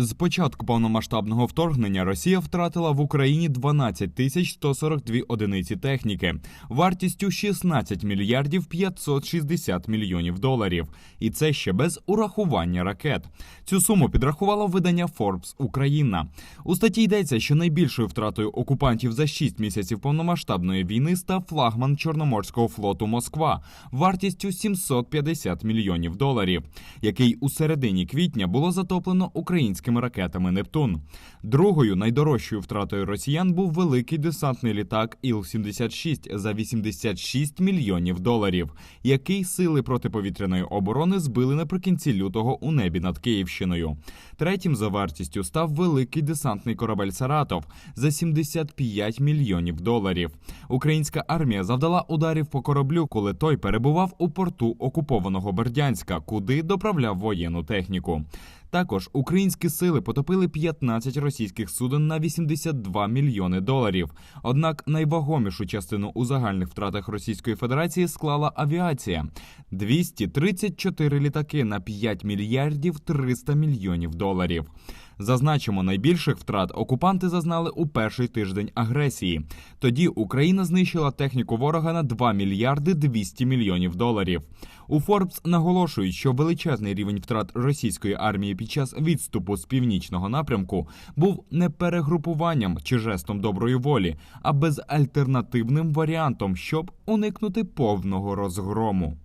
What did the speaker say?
З початку повномасштабного вторгнення Росія втратила в Україні 12 тисяч 142 одиниці техніки вартістю 16 мільярдів 560 мільйонів доларів. І це ще без урахування ракет. Цю суму підрахувало видання Forbes Україна. У статті йдеться, що найбільшою втратою окупантів за 6 місяців повномасштабної війни став флагман Чорноморського флоту Москва вартістю 750 мільйонів доларів, який у середині квітня було затоплено українськими ракетами Нептун. Другою найдорожчою втратою росіян був великий десантний літак Іл-76 за 86 мільйонів доларів, який сили протиповітряної оборони збили наприкінці лютого у небі над Київщиною. Третім за вартістю став великий десантний корабель Саратов за 75 мільйонів доларів. Українська армія завдала ударів по кораблю, коли той перебував у порту окупованого Бердянська, куди доправляв воєнну техніку. Також українські сили потопили 15 російських суден на 82 мільйони доларів. Однак найвагомішу частину у загальних втратах Російської Федерації склала авіація 234 літаки на 5 мільярдів 300 мільйонів доларів. Зазначимо, найбільших втрат окупанти зазнали у перший тиждень агресії. Тоді Україна знищила техніку ворога на 2 мільярди 200 мільйонів доларів. У Форбс наголошують, що величезний рівень втрат російської армії під час відступу з північного напрямку був не перегрупуванням чи жестом доброї волі, а безальтернативним варіантом, щоб уникнути повного розгрому.